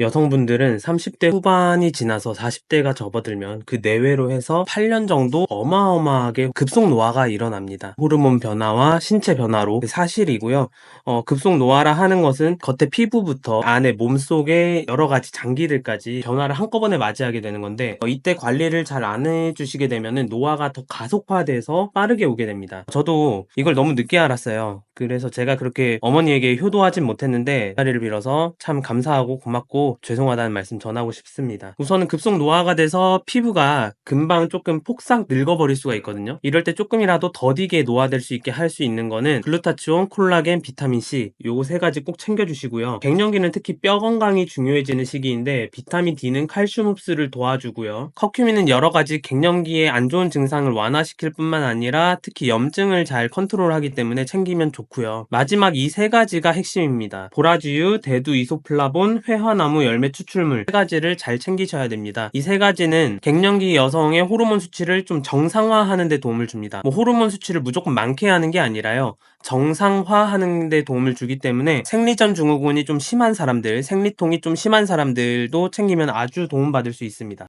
여성분들은 30대 후반이 지나서 40대가 접어들면 그 내외로 해서 8년 정도 어마어마하게 급속 노화가 일어납니다. 호르몬 변화와 신체 변화로 사실이고요. 어, 급속 노화라 하는 것은 겉에 피부부터 안에 몸속의 여러 가지 장기들까지 변화를 한꺼번에 맞이하게 되는 건데 어, 이때 관리를 잘 안 해주시게 되면은 노화가 더 가속화돼서 빠르게 오게 됩니다. 저도 이걸 너무 늦게 알았어요. 그래서 제가 그렇게 어머니에게 효도하진 못했는데 자리를 빌어서 참 감사하고 고맙고 죄송하다는 말씀 전하고 싶습니다. 우선은 급속 노화가 돼서 피부가 금방 조금 폭삭 늙어버릴 수가 있거든요. 이럴 때 조금이라도 더디게 노화될 수 있게 할 수 있는 거는 글루타치온, 콜라겐, 비타민 C 요거 세 가지 꼭 챙겨주시고요. 갱년기는 특히 뼈 건강이 중요해지는 시기인데 비타민 D는 칼슘 흡수를 도와주고요. 커큐민은 여러 가지 갱년기에 안 좋은 증상을 완화시킬 뿐만 아니라 특히 염증을 잘 컨트롤하기 때문에 챙기면 좋고요. 마지막 이 세 가지가 핵심입니다. 보라지유, 대두 이소플라본, 회화 나무 열매 추출물 세 가지를 잘 챙기셔야 됩니다. 이 세 가지는 갱년기 여성의 호르몬 수치를 좀 정상화하는 데 도움을 줍니다. 뭐 호르몬 수치를 무조건 많게 하는 게 아니라요. 정상화하는 데 도움을 주기 때문에 생리전 증후군이 좀 심한 사람들, 생리통이 좀 심한 사람들도 챙기면 아주 도움받을 수 있습니다.